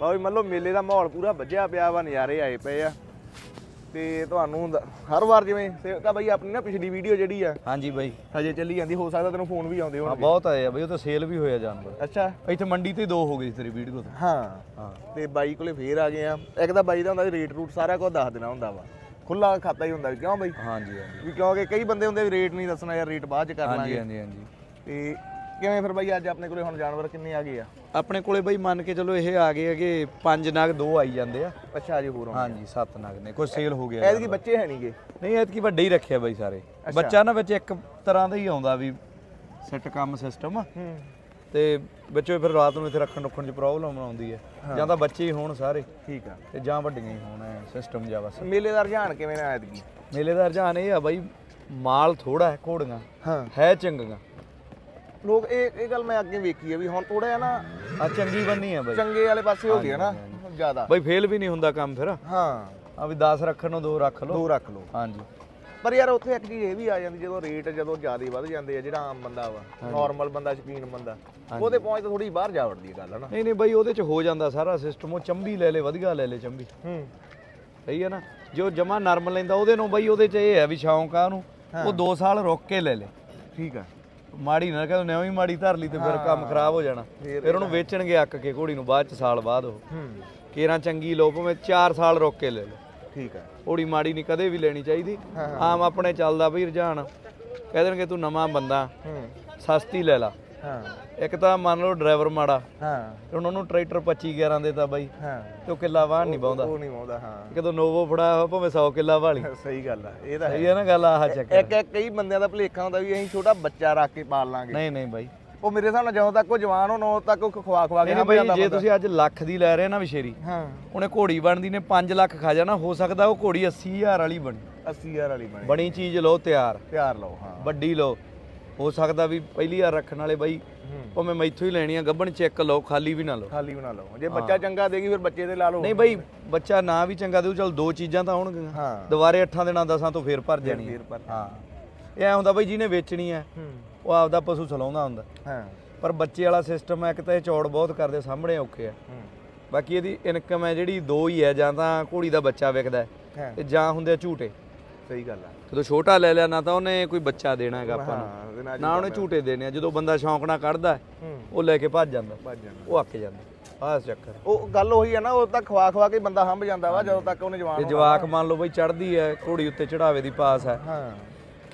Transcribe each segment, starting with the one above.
ਲਓ ਵੀ ਮੰਨ ਲਓ ਮੇਲੇ ਦਾ ਮਾਹੌਲ ਪੂਰਾ ਵੱਜਿਆ ਪਿਆ ਵਾ ਨਜ਼ਾਰੇ ਆਏ ਪਏ ਆ। ਤੇ ਤੁਹਾਨੂੰ ਦ- ਹਰ ਵਾਰ ਜਿਵੇਂ ਸੇ- ਤਾਂ ਬਈ ਆਪਣੀ ਨਾ ਪਿਛਲੀ ਵੀਡੀਓ ਜਿਹੜੀ ਆ ਹਾਂਜੀ ਬਾਈ। ਹਜੇ ਚੱਲੀ ਜਾਂਦੀ ਹੋ ਸਕਦਾ ਤੈਨੂੰ ਫੋਨ ਵੀ ਆਉਂਦੇ ਹਾਂ ਹੋਣਗੇ। ਬਹੁਤ ਆਏ ਆ ਬਈ ਉਹ ਤਾਂ ਸੇਲ ਵੀ ਹੋਇਆ ਜਾਨਵਰ। ਅੱਛਾ। ਇੱਥੇ ਮੰਡੀ ਤੇ ਦੋ ਹੋ ਗਈ ਤੇਰੀ ਵੀਡੀਓ ਤੇ। ਹਾਂ। ਹਾਂ। ਤੇ ਬਾਈ ਕੋਲੇ ਫੇਰ ਆ ਗਏ ਆ। ਇੱਕ ਤਾਂ ਬਾਈ ਦਾ ਹੁੰਦਾ ਰੇਟ ਰੂਟ ਸਾਰਾ ਕੁਝ ਦੱਸ ਦੇਣਾ ਹੁੰਦਾ ਵਾ। ਖੁੱਲਾ ਖਾਤਾ ਹੀ ਹੁੰਦਾ ਵੀ ਕਿਉਂ ਬਾਈ? ਹਾਂਜੀ ਹਾਂਜੀ। ਵੀ ਕਿਉਂਕਿ ਕਈ ਬੰਦੇ ਹੁੰਦੇ ਵੀ ਰੇਟ ਨਹੀਂ ਦੱਸਣਾ ਯਾਰ ਰੇਟ ਬਾਅਦ ਚ ਕਰ ਹਾਂਜੀ ਲਾਂਗੇ ਹਾਂਜੀ ਹਾਂਜੀ। ਤੇ ਕਿਵੇਂ ਫਿਰ ਬਾਈ ਅੱਜ ਆਪਣੇ ਕੋਲੇ ਹੁਣ ਜਾਨਵਰ ਕਿੰਨੇ ਆ ਗਏ ਆ? ਆਪਣੇ ਕੋਲੇ ਬਈ ਮੰਨ ਕੇ ਚਲੋ ਇਹ ਆ ਗਏ ਹੈਗੇ ਪੰਜ ਨਗ ਦੋ ਆਈ ਜਾਂਦੇ ਆ। ਅੱਛਾ ਜੀ ਹੋਰ ਹਾਂਜੀ ਸੱਤ ਨਗ ਨੇ ਕੋਈ ਸੇਲ ਹੋ ਗਿਆ ਐਤਕੀ ਬੱਚੇ ਹੈ ਨਹੀਂਗੇ ਨਹੀਂ ਐਤਕੀ ਵੱਡੇ ਹੀ ਰੱਖਿਆ ਬਾਈ ਸਾਰੇ। ਬੱਚਾ ਨਾ ਵਿੱਚ ਇੱਕ ਤਰ੍ਹਾਂ ਦਾ ਹੀ ਆਉਂਦਾ ਵੀ ਸੈੱਟ ਕੰਮ ਸਿਸਟਮ ਹੂੰ। ਤੇ ਬੱਚੇ ਫਿਰ ਰਾਤ ਨੂੰ ਇੱਥੇ ਰੱਖਣ ਰੁੱਖਣ 'ਚ ਪ੍ਰੋਬਲਮ ਆਉਂਦੀ ਹੈ। ਜਾਂ ਤਾਂ ਬੱਚੇ ਹੀ ਹੋਣ ਸਾਰੇ। ਠੀਕ ਆ। ਤੇ ਜਾਂ ਵੱਡੀਆਂ ਹੀ ਹੋਣ ਸਿਸਟਮ ਜਾਂ ਬਸ। ਮੇਲੇ ਦਾ ਰੁਝਾਨ ਕਿਵੇਂ ਨਾ ਐਤਕੀ? ਮੇਲੇ ਦਾ ਰੁਝਾਨ ਇਹ ਆ ਬਾਈ ਮਾਲ ਥੋੜਾ ਹੈ ਘੋੜੀਆਂ। ਹਾਂ। ਹੈ ਚੰਗੀਆਂ। ਲੋਕ ਇਹ ਇਹ ਗੱਲ ਮੈਂ ਅੱਗੇ ਵੇਖੀ ਆ ਵੀ ਹੁਣ ਥੋੜਾ ਜਿਹਾ ਨਾ ਆ ਚੰਗੀ ਬੰਨੀ ਆ ਬਾਈ। ਚੰਗੇ ਵਾਲੇ ਪਾਸੇ ਹੋ ਗਿਆ ਨਾ ਜ਼ਿਆਦਾ। ਬਾਈ ਫੇਲ ਵੀ ਨਹੀਂ ਹੁੰਦਾ ਕੰਮ ਫਿਰ। ਹਾਂ। ਆ ਵੀ 10 ਰੱਖਣ ਨੂੰ ਦੋ ਰੱਖ ਲਓ। ਦੋ ਰੱਖ ਲਓ। ਹਾਂਜੀ। ਪਰ ਯਾਰ ਉੱਥੇ ਇੱਕ ਚੀਜ਼ ਇਹ ਵੀ ਆ ਜਾਂਦੀ ਜਦੋਂ ਰੇਟ ਜਦੋਂ ਜ਼ਿਆਦਾ ਵੱਧ ਜਾਂਦੇ ਆ ਜਿਹੜਾ ਆਮ ਬੰਦਾ ਵਾ ਨਾਰਮਲ ਬੰਦਾ ਸ਼ਕੀਨ ਬੰਦਾ ਉਹਦੇ ਪਹੁੰਚ ਤਾਂ ਥੋੜੀ ਬਾਹਰ ਜਾ ਵੜਦੀ ਹੈ ਗੱਲ ਹਨਾ? ਨਹੀਂ ਨਹੀਂ ਬਾਈ ਉਹਦੇ ਚ ਹੋ ਜਾਂਦਾ ਸਾਰਾ ਸਿਸਟਮ ਉਹ ਚੰਬੀ ਲੈ ਲੈ ਵਧੀਆ ਲੈ ਲੈ ਚੰਬੀ। ਹੂੰ। ਸਹੀ ਹੈ ਨਾ? ਜੋ ਜਮਾ ਨਰਮ ਲੈਂਦਾ ਉਹਦੇ ਨੂੰ ਬਾਈ ਉਹਦੇ ਚ ਇਹ ਹੈ ਵੀ ਸ਼ੌਂਕ ਆ ਉਹਨੂੰ ਉਹ 2 ਸਾਲ ਰੁੱਕ ਕੇ ਲੈ ਲੈ। ਠੀਕ ਆ। ਮਾੜੀ ਨਾ ਕਹਿੰਦੇ ਨਵੀਂ ਮਾੜੀ ਧਰ ਲਈ ਤੇ ਫਿਰ ਕੰਮ ਖਰਾਬ ਹੋ ਜਾਣਾ। ਫਿਰ ਉਹਨੂੰ ਵੇਚਣਗੇ ਅੱਕ ਕੇ ਘੋੜੀ ਨੂੰ ਬਾਅਦ ਚ ਸਾਲ ਬਾਅਦ ਉਹ। ਹੂੰ। ਕੇਰਾਂ ਚੰਗੀ ਲੋ ਭਾਵੇਂ 4 ਸਾਲ ਰੁੱਕ ਕੇ ਲੈ ਲਓ। ਠੀਕ ਆ। ਘੋੜੀ ਮਾੜੀ ਨਹੀਂ ਕਦੇ ਵੀ ਲੈਣੀ ਚਾਹੀਦੀ। ਆਮ ਆਪਣੇ ਚੱਲਦਾ ਬਈ ਰੁਝਾਨ। ਕਹਿ ਦੇਣਗੇ ਤੂੰ ਨਵਾਂ ਬੰਦਾ ਹੂੰ। ਸਸਤੀ ਲੈ ਲਾ। ਹਾਂ। ਇੱਕ ਤਾਂ ਮੰਨ ਲਓ ਡਰਾਈਵਰ ਮਾੜਾ ਹਾਂ। ਤੇ ਹੁਣ ਉਹਨੂੰ ਟਰੈਕਟਰ 25 11 ਦੇ ਤਾਂ ਬਾਈ ਹਾਂ। ਤੇ ਉਹ ਕਿੱਲਾ ਵਾਹਣ ਨਹੀਂ ਪਾਉਂਦਾ ਉਹ ਨਹੀਂ ਆਉਂਦਾ ਹਾਂ। ਕਿਦੋਂ ਨੋਵੋ ਫੜਾ ਹੋਇਆ ਭਾਵੇਂ 100 ਕਿੱਲਾ ਵਾਲੀ ਸਹੀ ਗੱਲ ਆ ਇਹ ਤਾਂ ਸਹੀ ਹੈ। ਨਾ ਗੱਲ ਆਹ ਚੱਕਰ ਇੱਕ ਇੱਕ ਕਈ ਬੰਦਿਆਂ ਦਾ ਭੁਲੇਖਾ ਹੁੰਦਾ ਵੀ ਅਸੀਂ ਛੋਟਾ ਬੱਚਾ ਰੱਖ ਕੇ ਪਾਲ ਲਾਂਗੇ। ਨਹੀਂ ਨਹੀਂ ਬਾਈ। ਉਹ ਮੇਰੇ ਹਿਸਾਬ ਨਾਲ ਜਦੋਂ ਤੱਕ ਉਹ ਜਵਾਨ ਹੋਣ ਉਦੋਂ ਤੱਕ ਉਹ ਖਵਾ ਖਵਾ ਕੇ ਨਹੀਂ ਜਾਂਦਾ ਜੇ। ਤੁਸੀਂ ਅੱਜ ਲੱਖ ਦੀ ਲੈ ਰਹੇ ਨਾ ਵਿਸ਼ੇਰੀ ਹਾਂ। ਉਹਨੇ ਘੋੜੀ ਬਣਦੀ ਨੇ 5 ਲੱਖ ਖਾ ਜਾਣਾ ਹੋ ਸਕਦਾ ਉਹ ਘੋੜੀ 80000 ਵਾਲੀ ਬਣੀ। 80000 ਵਾਲੀ ਬਣੀ। ਬਣੀ ਚੀਜ਼ ਲਓ ਤਿਆਰ। ਪਿਆਰ ਲਓ ਹਾਂ। ਵੱਡੀ ਲਓ। ਹੋ ਸਕਦਾ ਵੀ ਪਹਿਲੀ ਵਾਰ ਰੱਖਣ ਵਾਲੇ ਬਾਈ ਭਾਵੇਂ ਮੈਥੋਂ ਹੀ ਲੈਣੀ ਆ ਗੱਬਣ ਚੈੱਕ ਲਓ ਖਾਲੀ ਵੀ ਨਾ ਲਓ। ਖਾਲੀ ਬਣਾ ਲਓ। ਜੇ ਬੱਚਾ ਚੰਗਾ ਦੇਗੀ ਫਿਰ ਬੱਚੇ ਦੇ ਲਾ ਲਓ। ਨਹੀਂ ਬਾਈ ਬੱਚਾ ਨਾ ਵੀ ਚੰਗਾ ਦੇਊ ਚਲ ਦੋ ਚੀਜ਼ਾਂ ਤਾਂ ਹੋਣਗੀਆਂ। ਦੁਬਾਰੇ 8 ਦਿਨਾਂ 10 ਤੋਂ ਫੇਰ ਭਰ ਜਾਣੀ ਫਿਰ ਹਾਂ। ਇਹ ਐ ਹੁੰਦਾ ਬਾਈ ਜਿਹਨੇ ਵੇਚਣੀ ਹੂੰ। ਉਹ ਆਪਦਾ ਪਸ਼ੂ ਚਲਾਉਂਦਾ ਹੁੰਦਾ। ਹਾਂ। ਪਰ ਬੱਚੇ ਵਾਲਾ ਸਿਸਟਮ ਹੈ ਕਿ ਤਾਂ ਇਹ ਚੌੜ ਬਹੁਤ ਕਰਦੇ ਸਾਹਮਣੇ ਔਖੇ ਆ। ਬਾਕੀ ਇਹਦੀ ਇਨਕਮ ਹੈ ਜਿਹੜੀ ਦੋ ਹੀ ਹੈ ਜਾਂ ਤਾਂ ਘੋੜੀ ਦਾ ਬੱਚਾ ਵਿਕਦਾ ਤੇ ਜਾਂ ਹੁੰਦੇ ਆ ਝੂਟੇ। ਸਹੀ ਗੱਲ ਆ। ਜਦੋਂ ਛੋਟਾ ਲੈ ਲਿਆ ਨਾ ਤਾਂ ਉਹਨੇ ਕੋਈ ਬੱਚਾ ਦੇਣਾ ਹੈਗਾ ਆਪਾਂ ਨੂੰ। ਹਾਂ ਨਾ ਉਹਨੇ ਝੂਟੇ ਦੇਣੇ ਆ। ਜਦੋਂ ਬੰਦਾ ਸ਼ੌਂਕ ਨਾਲ ਕੱਢਦਾ ਹੈ, ਹੂੰ ਉਹ ਲੈ ਕੇ ਭੱਜ ਜਾਂਦਾ। ਭੱਜ ਜਾਣਾ ਉਹ ਅੱਕ ਜਾਂਦਾ। ਆਹ ਚੱਕਰ। ਹੈ। ਉਹ ਗੱਲ ਉਹੀ ਆ ਨਾ ਉਹ ਤਾਂ ਖਵਾ ਖਵਾ ਕੇ ਬੰਦਾ ਹੰਭ ਜਾਂਦਾ ਵਾ ਜਦੋਂ ਤੱਕ ਉਹਨੇ ਜਵਾਨ ਤੇ। ਜਵਾਕ ਮੰਨ ਲਓ ਬਈ ਚੜਦੀ ਹੈ ਘੋੜੀ ਉੱਤੇ ਚੜਾਵੇ ਦੀ ਪਾਸ ਹੈ। ਹਾਂ।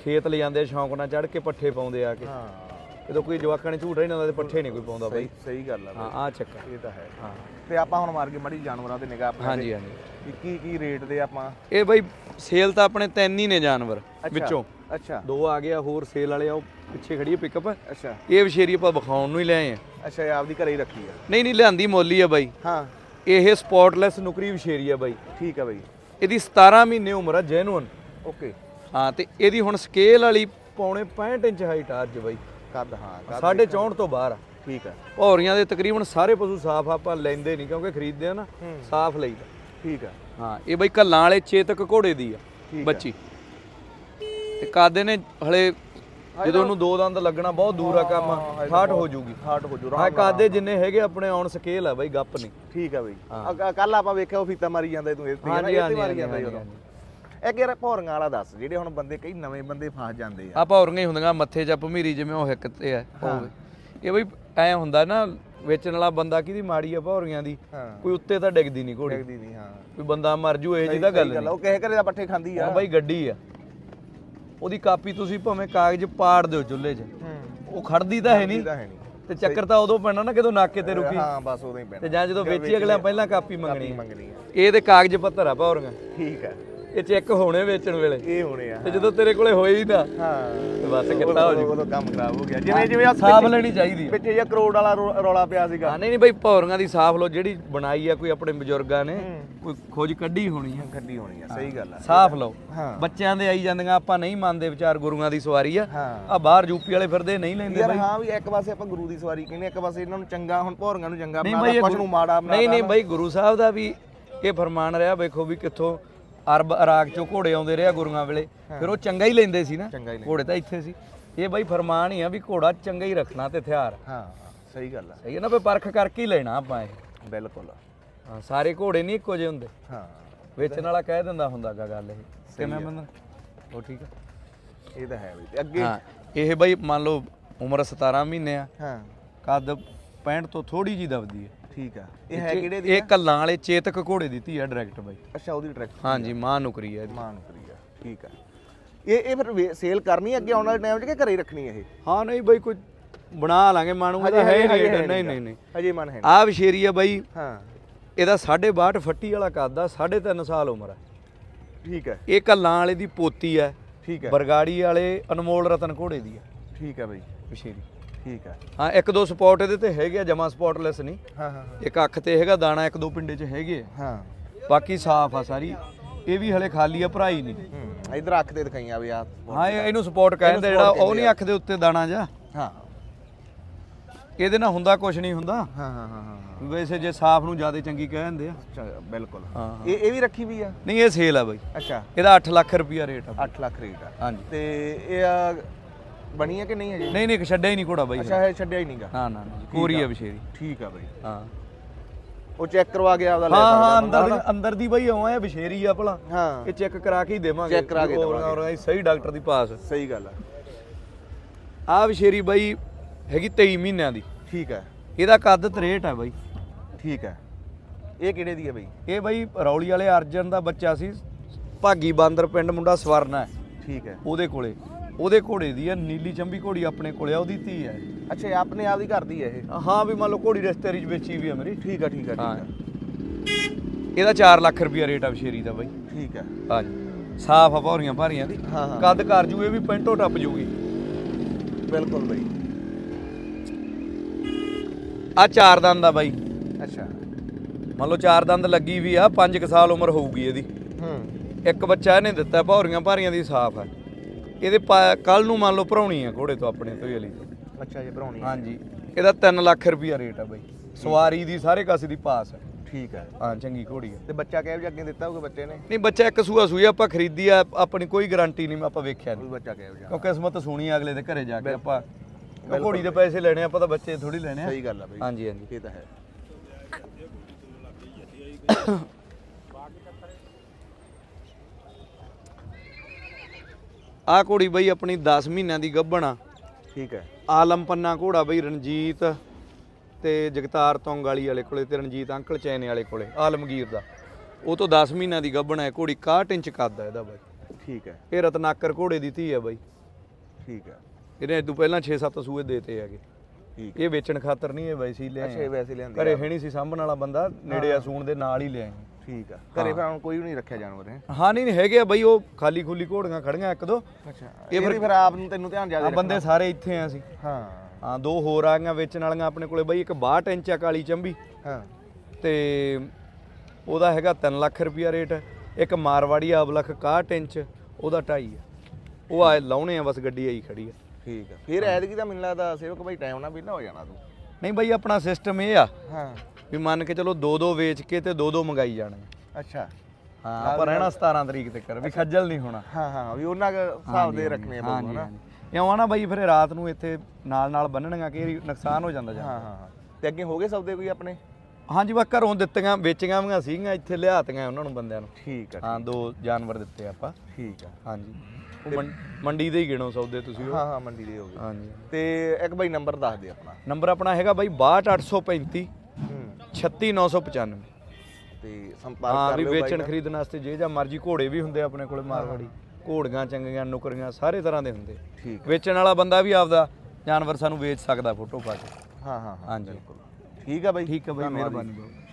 ਖੇਤ ਲੈ ਜਾਂਦੇ ਸ਼ੌਂਕ ਨਾਲ ਚੜ ਕੇ ਪੱਠੇ ਪਾਉਂਦੇ ਆ ਕੇ। ਹਾਂ। ਜਦੋਂ ਕੋਈ ਜਵਾਕਾਂ ਨੇ ਹੀ ਨਾ ਹੁੰਦਾ ਤੇ ਪੱਠੇ ਨਹੀਂ ਕੋਈ ਪਾਉਂਦਾ ਬਈ। ਸਹੀ ਗੱਲ ਆ ਹਾਂ ਆਹ ਚੱਕਰ ਇਹ ਤਾਂ ਹੈ। ਹਾਂ। ਤੇ ਆਪਾਂ ਹੁਣ ਮਾਰ ਕੇ ਮੜੀ ਜਾਨਵਰਾਂ ਤੇ ਨਿਗਾਹ ਆਪਣੇ ਹਾਂਜੀ ਹਾਂਜੀ। ਵੀ ਕੀ ਕੀ ਰੇਟ ਦੇ ਆਪਾਂ? ਇਹ ਬਈ ਸੇਲ ਤਾਂ ਆਪਣੇ ਤਿੰਨ ਹੀ ਨੇ ਜਾਨਵਰ ਵਿੱਚੋਂ। ਅੱਛਾ। ਦੋ ਆ ਗਿਆ ਹੋਰ ਸੇਲ ਵਾਲੇ ਆ ਉਹ ਪਿੱਛੇ ਖੜੀ ਹੈ ਪਿਕਅਪ ਅੱਛਾ। ਇਹ ਵਿਸ਼ੇਰੀ ਆਪਾਂ ਵਿਖਾਉਣ ਨੂੰ ਹੀ ਲੈ ਆਏ ਆ। ਅੱਛਾ ਇਹ ਆਪਦੀ ਘਰੇ ਹੀ ਰੱਖੀ ਆ। ਨਹੀਂ ਨਹੀਂ ਲਿਆਂਦੀ ਮੋਲੀ ਆ ਬਾਈ। ਹਾਂ। ਇਹ ਸਪੌਟਲੈਸ ਨੁਕਰੀ ਵਿਸ਼ੇਰੀ ਆ ਬਾਈ। ਠੀਕ ਆ ਬਈ। ਇਹਦੀ 17 ਮਹੀਨੇ ਉਮਰ ਆ ਜੈਨੂਨ ਓਕੇ। ਹਾਂ ਤੇ ਇਹਦੀ ਹੁਣ ਸਕੇਲ ਵਾਲੀ ਪੌਣੇ 65 ਇੰਚ ਹਾਈਟ ਆ ਅੱਜ ਬਾਈ। ਕੱਦ ਹਾਂ ਕੱਦ ਸਾਢੇ 64 ਤੋਂ ਬਾਹਰ ਆ। ਠੀਕ ਆ। ਭੌਰੀਆਂ ਦੇ ਤਕਰੀਬਨ ਸਾਰੇ ਪਸ਼ੂ ਸਾਫ਼ ਆਪਾਂ ਲੈਂਦੇ ਨਹੀਂ ਕਿਉਂਕਿ ਖਰੀਦਦੇ ਆ ਨਾ ਹੂੰ। ਸਾਫ਼ ਲਈਦਾ ਠੀਕ ਆ। ਹਾਂ ਇਹ ਬਈ ਕੱਲਾਂ ਵਾਲੇ ਚੇਤਕ ਘੋੜੇ ਦੀ ਆ ਠੀਕ। ਬੱਚੀ। ਤੇ ਕਾਦੇ ਨੇ ਹਲੇ ਜਦੋਂ ਉਹਨੂੰ ਦੋ ਦੰਦ ਲੱਗਣਾ ਬਹੁਤ ਦੂਰ ਆ ਕੰਮ ਠਾਠ ਹੋ ਜੂਗੀ। ਹਾਰਟ ਹੋ ਜੂ ਹਾਂ ਕਾਦੇ ਜਿੰਨੇ ਹੈਗੇ ਆਪਣੇ ਔਨ ਸਕੇਲ ਆ ਬਈ ਗੱਪ ਨਹੀਂ। ਠੀਕ ਆ ਬਈ। ਕੱਲ ਆਪਾਂ ਵੇਖਿਆ ਉਹ ਫੀਤਾ ਮਾਰੀ ਜਾਂਦਾ ਤੂੰ ਇਸ ਤੇ ਹਾਂਜੀ, ਇਹ ਤੇ ਹਾਂਜੀ, ਮਾਰੀ ਜਾਂਦਾ ਹਾਂਜੀ, ਜਦੋਂ। ਇੱਕ ਯਾਰ ਭੌਰੀਆਂ ਵਾਲਾ ਦੱਸ ਜਿਹੜੇ ਹੁਣ ਬੰਦੇ ਕਈ ਨਵੇਂ ਬੰਦੇ ਫਸ ਜਾਂਦੇ ਆ। ਆ ਭੌਰੀਆਂ ਹੀ ਹੁੰਦੀਆਂ ਮੱਥੇ 'ਚ ਭਮੀਰੀ ਜਿਵੇਂ ਉਹ ਹਿੱਕ ਤੇ ਆ ਹੋਵੇ। ਇਹ ਬਈ ਐ ਹੁੰਦਾ ਨਾ ਵੇਚਣ ਵਾਲਾ ਬੰਦਾ ਕਿਹਦੀ ਮਾੜੀ ਆ ਭੌਰੀਆਂ ਦੀ। ਕੋਈ ਉੱਤੇ ਤਾਂ ਡਿੱਗਦੀ ਨਹੀਂ ਘੋੜੀ। ਦੇਖਦੀ ਨਹੀਂ ਹਾਂ। ਕੋਈ ਬੰਦਾ ਮਰ ਜੂ ਇਹ ਜੀ ਤਾਂ ਗੱਲ ਨਹੀਂ। ਉਹ ਕਿਸੇ ਘਰੇ ਦਾ ਪੱਠੇ ਖਾਂਦੀ ਆ। ਬਈ ਗੱਡੀ ਆ। ਉਹਦੀ ਕਾਪੀ ਤੁਸੀਂ ਭਾਵੇਂ ਕਾਗਜ਼ ਪਾੜ ਦਿਓ ਚੁੱਲ੍ਹੇ 'ਚ। ਉਹ ਖੜਦੀ ਤਾਂ ਹੈ ਨਹੀਂ। ਤੇ ਚੱਕਰ ਤਾਂ ਉਦੋਂ ਪੈਣਾ ਨਾ ਜਦੋਂ ਨਾਕੇ ਤੇ ਰੁਕੀ। ਹਾਂ ਬਸ ਉਦੋਂ ਹੀ ਤੇ ਪੈਣਾ ਜਾਂ ਜਦੋਂ ਵੇਚੀ ਅਗਲਿਆਂ ਪਹਿਲਾਂ ਕਾਪੀ ਮੰਗਣੀ ਇਹ ਤੇ ਕਾਗਜ਼ ਪੱਤਰ ਆ ਭੌਰੀਆਂ ਠੀਕ ਆ। ਇਹ ਚੈੱਕ ਹੋਣੇ ਵੇਚਣ ਵੇਲੇ। ਇਹ ਹੋਣੇ ਆ ਤੇ ਜਦੋਂ ਤੇਰੇ ਕੋਲੇ ਹੋਏ ਹੀ ਨਾ ਹਾਂ। ਤੇ ਬਸ ਕਿੱਤਾ ਹੋ ਜੂ। ਉਦੋਂ ਕੰਮ ਖਰਾਬ ਹੋ ਗਿਆ। ਜਿਵੇਂ ਜਿਵੇਂ ਆ ਸਾਫ਼ ਲੈਣੀ ਚਾਹੀਦੀ ਪਿੱਛੇ ਜਿਹਾ ਕਰੋੜ ਵਾਲਾ ਰੌਲਾ ਪਿਆ ਸੀਗਾ। ਹਾਂ ਨਹੀਂ ਨਹੀਂ ਬਈ ਭੌਰੀਆਂ ਦੀ ਸਾਫ਼ ਲੋ ਜਿਹੜੀ ਬਣਾਈ ਆ ਕੋਈ ਆਪਣੇ ਬਜ਼ੁਰਗਾਂ ਨੇ ਕੋਈ ਖੋਜ ਕੱਢੀ ਹੋਣੀ ਆ। ਗੱਡੀ ਹੋਣੀ ਆ ਸਹੀ ਗੱਲ ਆ। ਸਾਫ਼ ਹਾਂ। ਬੱਚਿਆਂ ਦੇ ਆਈ ਜਾਂਦੀਆਂ ਆਪਾਂ ਨਹੀਂ ਮੰਨਦੇ ਵਿਚਾਰ ਗੁਰੂਆਂ ਦੀ ਸਵਾਰੀ ਆ। ਆ ਬਾਹਰ ਯੂਪੀ ਵਾਲੇ ਫਿਰਦੇ ਨਹੀਂ ਲੈਂਦੇ ਯਾਰ ਹਾਂ ਵੀ ਇੱਕ ਪਾਸੇ ਆਪਾਂ ਗੁਰੂ ਦੀ ਸਵਾਰੀ ਕਹਿੰਦੇ ਇੱਕ ਪਾਸੇ ਇਹਨਾਂ ਨੂੰ ਚੰਗਾ ਹੁਣ ਭੌਰੀਆਂ ਨੂੰ ਚੰਗਾ ਬਣਾਦਾ ਇਹ ਕੁਛ ਨੂੰ ਮਾੜਾ ਬਣਾ ਨਹੀਂ ਨਹੀਂ ਬਈ ਗੁਰੂ ਸਾਹਿਬ ਦਾ ਵੀ ਇਹ ਫਰਮਾਨ ਰਿਹਾ ਵੇਖੋ ਵੀ ਕਿੱਥੋਂ ਅਰਬ ਇਰਾਕ ਚੋਂ ਘੋੜੇ ਆਉਂਦੇ ਰਿਹਾ ਗੁਰੂਆਂ ਵੇਲੇ। ਫਿਰ ਉਹ ਚੰਗਾ ਹੀ ਲੈਂਦੇ ਸੀ ਨਾ। ਚੰਗਾ ਹੀ ਲੈਂਦੇ। ਘੋੜੇ ਤਾਂ ਇੱਥੇ ਸੀ। ਇਹ ਬਈ ਫਰਮਾਨ ਹੀ ਆ ਵੀ ਘੋੜਾ ਚੰਗਾ ਹੀ ਰੱਖਣਾ ਤੇ ਹਥਿਆਰ। ਹਾਂ ਸਹੀ ਗੱਲ ਆ। ਸਹੀ ਹੈ ਨਾ ਵੀ ਪਰਖ ਕਰਕੇ ਹੀ ਲੈਣਾ ਆਪਾਂ ਇਹ। ਬਿਲਕੁਲ। ਹਾਂ ਸਾਰੇ ਘੋੜੇ ਨਹੀਂ ਇੱਕੋ ਜਿਹੇ ਹੁੰਦੇ। ਹਾਂ। ਵੇਚਣ ਵਾਲਾ ਕਹਿ ਦਿੰਦਾ ਹੁੰਦਾਗਾ ਗੱਲ ਇਹ। ਕਿਵੇਂ ਮੰਨ ਉਹ ਠੀਕ ਆ। ਇਹ ਤਾਂ ਹੈ ਬਈ ਤੇ ਅੱਗੇ ਹਾਂ ਇਹ ਬਈ ਮੰਨ ਲਓ ਉਮਰ 17 ਮਹੀਨੇ ਆ। ਹਾਂ। ਕੱਦ 65 ਤੋਂ ਥੋੜੀ ਜੀ ਦਬਦੀ ਹੈ ਠੀਕ ਆ। ਇਹ ਹੈ ਕਿਹੜੇ ਦੀ ਇਹ ਕੱਲਾਂ ਵਾਲੇ ਚੇਤਕ ਘੋੜੇ ਦੀ ਧੀ ਆ ਡਾਇਰੈਕਟ ਬਾਈ। ਅੱਛਾ ਉਹਦੀ ਟਰੈਕ ਹਾਂਜੀ ਮਾਂ ਨੁਕਰੀ ਹੈ ਇਹਦੀ। ਮਾਨ ਕਰੀ ਆ ਠੀਕ ਆ। ਇਹ ਇਹ ਫਿਰ ਸੇਲ ਕਰਨੀ ਹੈ ਅੱਗੇ ਆਉਣ ਵਾਲੇ ਟਾਈਮ 'ਚ ਕਿ ਘਰੇ ਹੀ ਰੱਖਣੀ ਹੈ ਇਹ? ਹਾਂ ਨਹੀਂ ਬਈ ਕੋਈ ਬਣਾ ਲਾਂਗੇ ਮਾਣੂ ਇਹਦਾ ਹੈ ਹੀ ਨਹੀਂ ਨਹੀਂ ਨਹੀਂ ਨਹੀਂ ਹਜੇ ਮਨ ਹੈ ਆ ਵਿਸ਼ੇਰੀ ਆ ਬਾਈ। ਹਾਂ। ਇਹਦਾ 62 ਫੱਟੀ ਵਾਲਾ ਕੱਦ ਆ 3.5 ਸਾਲ ਉਮਰ ਹੈ ਠੀਕ ਹੈ ਇਹ ਕੱਲਾਂ ਵਾਲੇ ਦੀ ਪੋਤੀ ਹੈ ਠੀਕ ਹੈ ਬਰਗਾੜੀ ਵਾਲੇ ਅਨਮੋਲ ਰਤਨ ਘੋੜੇ ਦੀ ਹੈ ਠੀਕ ਹੈ ਬਈ। ਵਿਸ਼ੇਰੀ। ਠੀਕ ਹੈ। ਹਾਂ ਇੱਕ ਦੋ ਸਪੌਟ ਇਹਦੇ ਤੇ ਹੈਗੇ ਆ ਜਮਾ ਸਪੌਟਲੈਸ ਨਹੀਂ। ਹਾਂ ਹਾਂ ਇੱਕ ਅੱਖ ਤੇ ਹੈਗਾ ਦਾਣਾ ਇੱਕ ਦੋ ਪਿੰਡੇ 'ਚ ਹੈਗੇ ਆ। ਹਾਂ। ਬਾਕੀ ਸਾਫ਼ ਆ ਸਾਰੀ। ਇਹ ਵੀ ਹਲੇ ਖਾਲੀ ਆ ਭਰਾਈ ਨਹੀਂ। ਹੂੰ ਇਧਰ ਅੱਖ ਤੇ ਦਿਖਾਈਆਂ ਵੀ ਆ। ਹਾਂ ਇਹ- ਇਹਨੂੰ ਸਪੋਰਟ ਕਹਿੰਦੇ ਜਿਹੜਾ ਉਹ ਨਹੀਂ ਅੱਖ ਦੇ ਉੱਤੇ ਦਾਣਾ ਜਾ। ਹਾਂ। ਇਹਦੇ ਨਾਲ ਹੁੰਦਾ ਕੁਝ ਨਹੀਂ ਹੁੰਦਾ। ਹਾਂ ਹਾਂ ਹਾਂ ਹਾਂ ਵੈਸੇ ਜੇ ਸਾਫ਼ ਨੂੰ ਜ਼ਿਆਦਾ ਚੰਗੀ ਕਹਿ ਦਿੰਦੇ ਆ। ਅੱਛਾ ਬਿਲਕੁਲ। ਹਾਂ ਇਹ ਇਹ ਵੀ ਰੱਖੀ ਵੀ ਆ? ਨਹੀਂ ਇਹ ਸੇਲ ਆ ਬਾਈ। ਅੱਛਾ। ਇਹਦਾ 8 ਲੱਖ ਰੁਪਿਆ ਰੇਟ ਆ। 8 ਲੱਖ ਰੇਟ ਆ। ਹਾਂਜੀ। ਤੇ ਇਹ ਆ, ਬਣੀ ਹੈ ਕਿ ਨਹੀਂ ਹਜੇ ਨਹੀਂ ਨਹੀਂ ਛੱਡਿਆ ਹੀ ਨਹੀਂ ਘੋੜਾ ਬਾਈ ਅੱਛਾ ਇਹ ਛੱਡਿਆ ਹੀ ਨਹੀਂਗਾ। ਨਾ ਨਾ ਨਾ ਪੂਰੀ ਆ ਵਿਸ਼ੇਰੀ। ਠੀਕ ਆ ਬਈ। ਹਾਂ। ਉਹ ਚੈੱਕ ਕਰਵਾ ਕੇ ਆਪਦਾ ਲੈ ਹਾਂ ਹਾਂ ਅੰਦਰ ਦੀ ਅੰਦਰ ਦੀ ਬਾਈ ਆਉਂ ਹੈ ਵਿਸ਼ੇਰੀ ਆ ਭਲਾ। ਹਾਂ। ਇਹ ਚੈੱਕ ਕਰਾ ਕੇ ਹੀ ਦੇਵਾਂਗੇ। Check ਕਰਾ ਕੇ। ਹੋਰ ਸਹੀ ਡਾਕਟਰ ਦੀ ਪਾਸ। ਸਹੀ ਗੱਲ ਆ। ਆ ਵਿਸ਼ੇਰੀ ਬਾਈ ਹੈਗੀ 23 ਮਹੀਨਿਆਂ ਦੀ। ਠੀਕ ਹੈ ਇਹਦਾ ਕੱਦ 63 ਹੈ ਬਾਈ। ਠੀਕ ਹੈ ਇਹ ਕਿਹੜੇ ਦੀ ਹੈ ਬਈ? ਇਹ ਬਾਈ ਰੌਲੀ ਵਾਲੇ ਅਰਜਨ ਦਾ ਬੱਚਾ ਸੀ। ਭਾਗੀ ਬਾਂਦਰ ਪਿੰਡ ਮੁੰਡਾ ਸਵਰਨਾ ਹੈ। ਠੀਕ ਹੈ ਉਹਦੇ ਕੋਲੇ। ਉਹਦੇ ਘੋੜੇ ਦੀ ਹੈ ਨੀਲੀ ਚੰਬੀ ਘੋੜੀ ਆਪਣੇ ਕੋਲੇ ਆ ਉਹਦੀ ਧੀ ਹੈ ਅੱਛਾ ਇਹ ਆਪਣੇ ਆਪ ਦੀ ਘਰ ਦੀ ਹੈ ਇਹ? ਹਾਂ ਵੀ ਮੰਨ ਲਓ ਘੋੜੀ ਰਿਸ਼ਤੇਰੀ ਚ ਵੇਚੀ ਵੀ ਹੈ ਮੇਰੀ। ਠੀਕ ਆ ਠੀਕ ਆ ਹਾਂ। ਇਹਦਾ 4 ਲੱਖ ਰੁਪਿਆ ਰੇਟ ਆ ਵਿਸ਼ੇਰੀ ਦਾ ਬਾਈ। ਆ ਠੀਕ ਆ। ਹਾਂਜੀ। ਸਾਫ਼ ਆ ਭੌਰੀਆਂ ਭਾਰੀਆਂ ਦੀ। ਹਾਂ ਹਾਂ। ਕੱਦ ਕਰ ਜੂ ਇਹ ਵੀ ਪੈਂਟੋ ਟੱਪ ਜੂਗੀ। ਬਿਲਕੁਲ ਬਈ। ਆ ਚਾਰ ਦੰਦ ਦਾ ਬਾਈ। ਅੱਛਾ। ਮੰਨ ਲਓ ਚਾਰ ਦੰਦ ਲੱਗੀ ਵੀ ਆ 5 ਸਾਲ ਉਮਰ ਹੋਊਗੀ ਇਹਦੀ। ਹੂੰ। ਇੱਕ ਬੱਚਾ ਇਹਨੇ ਦਿੱਤਾ ਭੌਰੀਆਂ ਭਾਰੀਆਂ ਦੀ ਸਾਫ਼ ਹੈ ਇਹਦੇ ਕੱਲ ਨੂੰ ਮੰਨ ਲਓ ਭਰਾਉਣੀ ਆ ਘੋੜੇ ਤੋਂ ਆਪਣੇ ਤੋਂ ਹੀ ਵਾਲੀ ਅੱਛਾ ਜੇ ਭਰਾਉਣੀ। ਹਾਂਜੀ। ਇਹਦਾ 3 ਲੱਖ ਰੁਪਿਆ ਰੇਟ ਆ ਬਾਈ। ਸਵਾਰੀ ਦੀ ਸਾਰੇ ਕਾਸੇ ਦੀ ਪਾਸ ਹੈ ਠੀਕ ਹੈ ਹਾਂ ਚੰਗੀ ਘੋੜੀ ਹੈ ਤੇ ਬੱਚਾ ਕਹਿ ਵੀ ਅੱਗੇ ਦਿੱਤਾ ਹੋਊਗਾ ਬੱਚੇ ਨੇ? ਨਹੀਂ ਬੱਚਾ ਇੱਕ ਸੂਆ ਸੂਈ ਆਪਾਂ ਖਰੀਦੀ ਆ ਆਪਣੀ ਕੋਈ ਗਾਰੰਟੀ ਨਹੀਂ ਆਪਾਂ ਵੇਖਿਆ ਨਹੀਂ। ਬੱਚਾ ਕਹਿ ਜਾ ਕਿਉਂ ਕਿਸਮਤ ਸੁਣੀ ਅਗਲੇ ਦੇ ਘਰੇ ਜਾ ਕੇ ਆਪਾਂ। ਘੋੜੀ ਦੇ ਪੈਸੇ ਲੈਣੇ ਆਪਾਂ ਤਾਂ ਬੱਚੇ ਥੋੜੀ ਲੈਣੇ ਆ। ਸਹੀ ਗੱਲ ਆ ਬਈ। ਹਾਂਜੀ ਹਾਂਜੀ। ਇਹ ਤਾਂ ਹੈ। ਆਹ ਘੋੜੀ ਬਈ ਆਪਣੀ 10 ਮਹੀਨਿਆਂ ਦੀ ਗੱਭਣ ਆ। ਠੀਕ ਹੈ। ਆਲਮ ਪੰਨਾ ਘੋੜਾ ਬਈ ਰਣਜੀਤ ਤੇ ਜਗਤਾਰ ਤੋਂਗਾਲੀ ਵਾਲੇ ਕੋਲੇ ਤੇ ਰਣਜੀਤ ਅੰਕਲ ਚੈਨੇ ਵਾਲੇ ਕੋਲੇ ਆਲਮਗੀਰ ਦਾ। ਉਹ ਤੋਂ 10 ਮਹੀਨਿਆਂ ਦੀ ਗੱਭਣ ਹੈ ਘੋੜੀ 61 ਇੰਚ ਕੱਦ ਹੈ ਇਹਦਾ ਬਾਈ। ਠੀਕ ਹੈ। ਇਹ ਰਤਨਾਕਰ ਘੋੜੇ ਦੀ ਧੀ ਹੈ ਬਾਈ। ਠੀਕ ਹੈ। ਇਹਨੇ ਇਦੋਂ ਪਹਿਲਾਂ 6-7 ਸੂਏ ਦੇਤੇ ਹੈਗੇ। ਠੀਕ ਇਹ ਵੇਚਣ ਖਾਤਰ ਨਹੀਂ ਇਹ ਵੈਸੇ ਹੀ ਅੱਛਾ ਲਿਆਏ ਵੈਸੇ ਲਿਆਂਦੀ ਘਰੇ ਹੈ ਨਹੀਂ ਸੀ ਸਾਂਭਣ ਵਾਲਾ ਬੰਦਾ ਨੇੜੇ ਆ ਸੂਣ ਦੇ ਨਾਲ ਹੀ ਲਿਆਏ ਠੀਕ ਆ। ਘਰੇ ਫਿਰ ਹੁਣ ਕੋਈ ਵੀ ਨਹੀਂ ਰੱਖਿਆ ਜਾਨਵਰ ਹੈ ਹਾਂ ਨਹੀਂ ਨਹੀਂ, ਹੈਗੇ ਆ ਬਈ ਉਹ ਖਾਲੀ ਖੁੱਲੀ ਘੋੜੀਆਂ ਖੜੀਆਂ ਇੱਕ ਦੋ। ਅੱਛਾ ਇਹ ਵੀ ਫਿਰ ਆਪ ਨੂੰ ਤੈਨੂੰ ਧਿਆਨ ਆ ਜ਼ਿਆਦਾ ਬੰਦੇ ਸਾਰੇ ਇੱਥੇ ਆ ਸੀ ਹਾਂ। ਹਾਂ ਦੋ ਹੋਰ ਆ ਗਈਆਂ ਵੇਚਣ ਵਾਲੀਆਂ ਆਪਣੇ ਕੋਲੇ ਬਈ ਇੱਕ 62 ਇੰਚ ਆ ਕਾਲੀ ਚੰਬੀ। ਹਾਂ। ਤੇ ਉਹਦਾ ਹੈਗਾ 3 ਲੱਖ ਰੁਪਿਆ ਰੇਟ। ਇੱਕ ਮਾਰਵਾੜੀ ਆਬਲਖ 61 ਇੰਚ ਉਹਦਾ 2.5 ਆ। ਉਹ ਆ ਲਾਉਣੇ ਆ ਬਸ ਗੱਡੀ ਆਈ ਖੜੀ ਆ। ਠੀਕ ਆ। ਫਿਰ ਐਤਕੀ ਤਾਂ ਮੈਨੂੰ ਲੱਗਦਾ ਸੇਵਕ ਭਾਈ ਟਾਈਮ ਨਾਲ ਵਿਹਲਾ ਹੋ ਜਾਣਾ ਤੂੰ। ਨਹੀਂ ਬਈ ਆਪਣਾ ਸਿਸਟਮ ਇਹ ਆ। ਹਾਂ। ਵੀ ਮੰਨ ਕੇ ਚਲੋ ਦੋ ਦੋ ਵੇਚ ਕੇ ਤੇ ਦੋ ਦੋ ਮੰਗਾਈ ਜਾਣੇ। ਅੱਛਾ। ਹਾਂ ਆਪਾਂ ਰਹਿਣਾ 17 ਤਰੀਕ ਤੱਕ ਵੀ ਖੱਜਲ ਨਹੀਂ ਹੋਣਾ। ਹਾਂ ਹਾਂ ਵੀ ਉਹਨਾਂ ਦੇ ਹਿਸਾਬ ਦੇ ਰੱਖਣੇ ਪਊਗਾ ਨਾ। ਇਉਂ ਆ ਨਾ ਬਈ ਫਿਰ ਰਾਤ ਨੂੰ ਇੱਥੇ ਨਾਲ ਨਾਲ ਬੰਨਣੀਆਂ ਕਿ ਨੁਕਸਾਨ ਹੋ ਜਾਂਦਾ ਜਾਂ। ਹਾਂ ਹਾਂ ਹਾਂ। ਤੇ ਅੱਗੇ ਹੋ ਗਏ ਸੌਦੇ ਕੋਈ ਆਪਣੇ? ਹਾਂਜੀ ਬਸ ਘਰੋਂ ਦਿੱਤੀਆਂ ਵੇਚੀਆਂ ਵੀਆਂ ਸੀਗੀਆਂ ਇੱਥੇ ਲਿਆਤੀਆਂ ਉਹਨਾਂ ਨੂੰ ਬੰਦਿਆਂ ਨੂੰ। ਠੀਕ ਆ ਹਾਂ ਦੋ ਜਾਨਵਰ ਦਿੱਤੇ ਆਪਾਂ। ਠੀਕ ਆ। ਹਾਂਜੀ। ਉਹ ਮੰਡੀ ਦੇ ਹੀ ਗਿਣੋ ਸੌਦੇ ਤੁਸੀਂ ਹਾਂ ਹਾਂ ਮੰਡੀ ਦੇ ਹੋ ਗਏ। ਹਾਂਜੀ। ਤੇ ਇੱਕ ਭਾਈ ਨੰਬਰ ਦੱਸ ਦੇ ਆਪਣਾ। ਨੰਬਰ ਆਪਣਾ ਹੈਗਾ ਬਾਈ 62835 ਹੂੰ 36995 ਤੇ ਸੰਪਰਕ ਹਾਂ ਕਰ ਵੀ ਲਿਓ ਬਾਈ ਵੇਚਣ ਨਾਲ। ਖਰੀਦਣ ਵਾਸਤੇ ਜੇ ਜਾਂ ਮਰਜ਼ੀ ਘੋੜੇ ਵੀ ਹੁੰਦੇ ਆਪਣੇ ਕੋਲੇ ਮਾਰਵਾੜੀ ਘੋੜੀਆਂ ਚੰਗੀਆਂ ਨੁਕਰੀਆਂ ਸਾਰੇ ਤਰ੍ਹਾਂ ਦੇ ਹੁੰਦੇ। ਠੀਕ ਵੇਚਣ ਵਾਲਾ ਬੰਦਾ ਵੀ ਆਪਦਾ ਜਾਨਵਰ ਸਾਨੂੰ ਵੇਚ ਸਕਦਾ ਫੋਟੋ ਪਾ ਕੇ। ਹਾਂ ਹਾਂ ਹਾਂ ਹਾਂਜੀ। ਠੀਕ ਆ ਬਾਈ। ਠੀਕ ਹੈ ਬਾਈ ਧੰਨਵਾਦ ਜੀ। ਮਿਹਰਬਾਨੀ। ਬਹੁਤ